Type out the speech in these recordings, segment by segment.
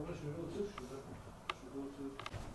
Ama şöyle otur şurada. Şurada otur.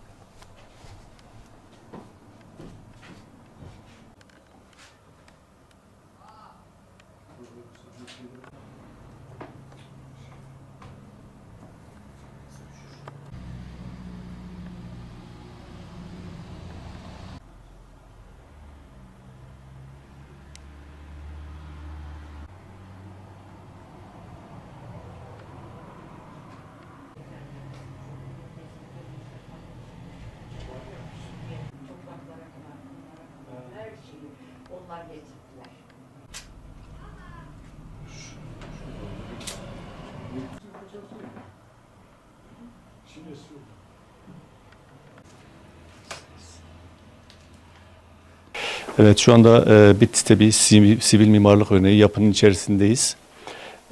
Evet şu anda e, Bitlis'te bir sivil mimarlık örneği yapının içerisindeyiz.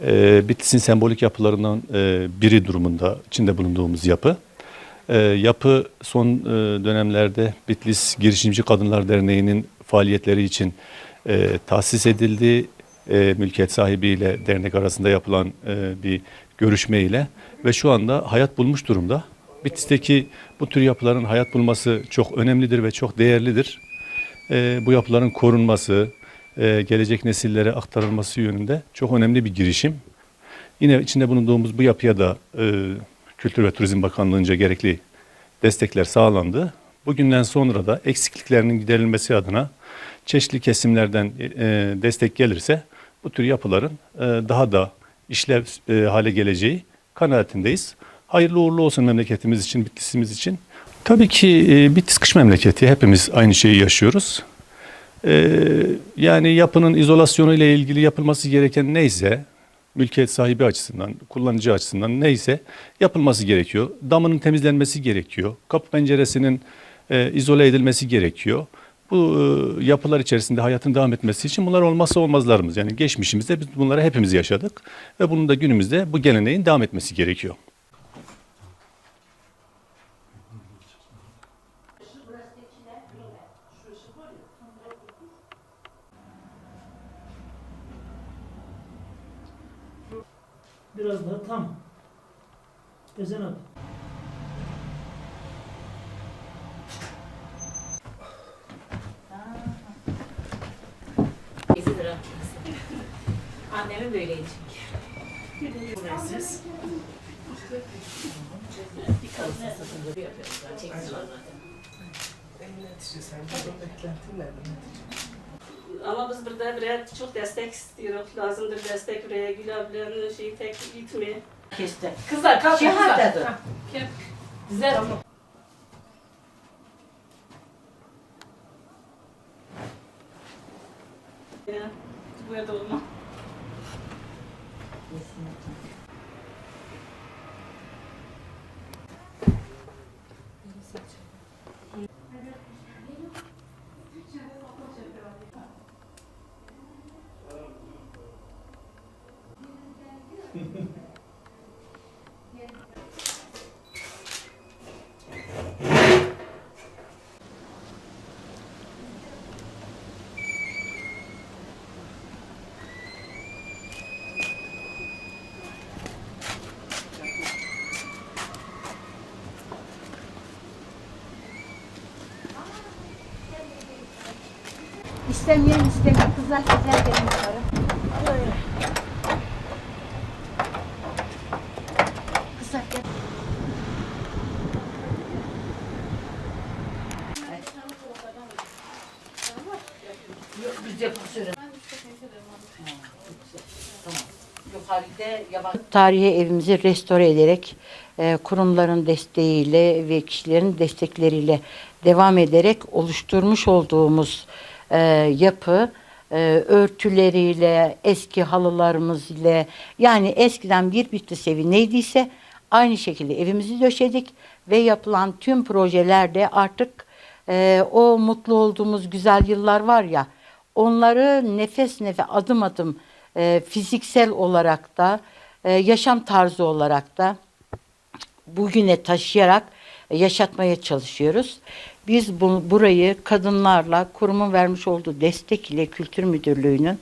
E, Bitlis'in sembolik yapılarından e, biri durumunda içinde bulunduğumuz yapı. E, yapı son e, dönemlerde Bitlis Girişimci Kadınlar Derneği'nin faaliyetleri için e, tahsis edildi. E, mülkiyet sahibiyle dernek arasında yapılan e, bir görüşme ile ve şu anda hayat bulmuş durumda. Bitlis'teki bu tür yapıların hayat bulması çok önemlidir ve çok değerlidir e, bu yapıların korunması, e, gelecek nesillere aktarılması yönünde çok önemli bir girişim. Yine içinde bulunduğumuz bu yapıya da e, Kültür ve Turizm Bakanlığı'nca gerekli destekler sağlandı. Bugünden sonra da eksikliklerinin giderilmesi adına çeşitli kesimlerden e, destek gelirse bu tür yapıların e, daha da işlev e, hale geleceği kanaatindeyiz. Hayırlı uğurlu olsun memleketimiz için, Bitlis'imiz için. Tabii ki e, Bitlis kış memleketi. Hepimiz aynı şeyi yaşıyoruz. E, yani yapının izolasyonu ile ilgili yapılması gereken neyse, mülkiyet sahibi açısından, kullanıcı açısından neyse yapılması gerekiyor. Damının temizlenmesi gerekiyor. Kapı penceresinin e, izole edilmesi gerekiyor. Bu e, yapılar içerisinde hayatın devam etmesi için bunlar olmazsa olmazlarımız. Yani geçmişimizde biz bunları hepimiz yaşadık ve bunun da günümüzde bu geleneğin devam etmesi gerekiyor. Biraz daha tam. Ezen abi. Annemin böyleydi çünkü. Siz? Bir yapıyoruz. Ama biz burada buraya çok destek istiyoruz. Lazımdır destek buraya. Gül ablanın şeyi tek gitme. Kesti. Kızlar kalk Şehadet kızlar. o. Güzel ama. Ya, bu ya da olmaz. 있습니다. İstemeyen istemiyor. Kızlar güzel gelin yukarı. Kızlar gel. Biz yapıyoruz. Tarihi evimizi restore ederek e, kurumların desteğiyle ve kişilerin destekleriyle devam ederek oluşturmuş olduğumuz e, yapı e, örtüleriyle, eski halılarımız ile yani eskiden bir Bitlis evi neydiyse aynı şekilde evimizi döşedik ve yapılan tüm projelerde artık e, o mutlu olduğumuz güzel yıllar var ya onları nefes nefes adım adım e, fiziksel olarak da e, yaşam tarzı olarak da bugüne taşıyarak yaşatmaya çalışıyoruz. Biz bu, burayı kadınlarla kurumun vermiş olduğu destek ile Kültür Müdürlüğü'nün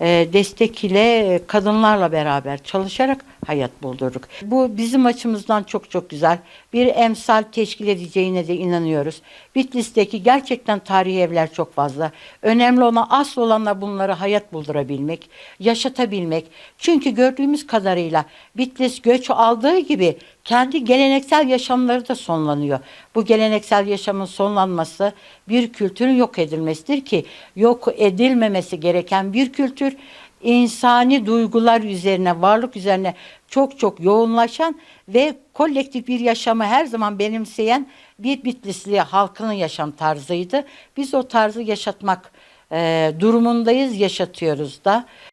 e, destek ile e, kadınlarla beraber çalışarak hayat buldurduk. Bu bizim açımızdan çok çok güzel. Bir emsal teşkil edeceğine de inanıyoruz. Bitlis'teki gerçekten tarihi evler çok fazla. Önemli olan asıl olanla bunları hayat buldurabilmek, yaşatabilmek. Çünkü gördüğümüz kadarıyla Bitlis göç aldığı gibi kendi geleneksel yaşamları da sonlanıyor. Bu geleneksel yaşamın sonlanması bir kültürün yok edilmesidir ki yok edilmemesi gereken bir kültür insani duygular üzerine, varlık üzerine çok çok yoğunlaşan ve kolektif bir yaşamı her zaman benimseyen bir Bitlisli halkının yaşam tarzıydı. Biz o tarzı yaşatmak e, durumundayız, yaşatıyoruz da.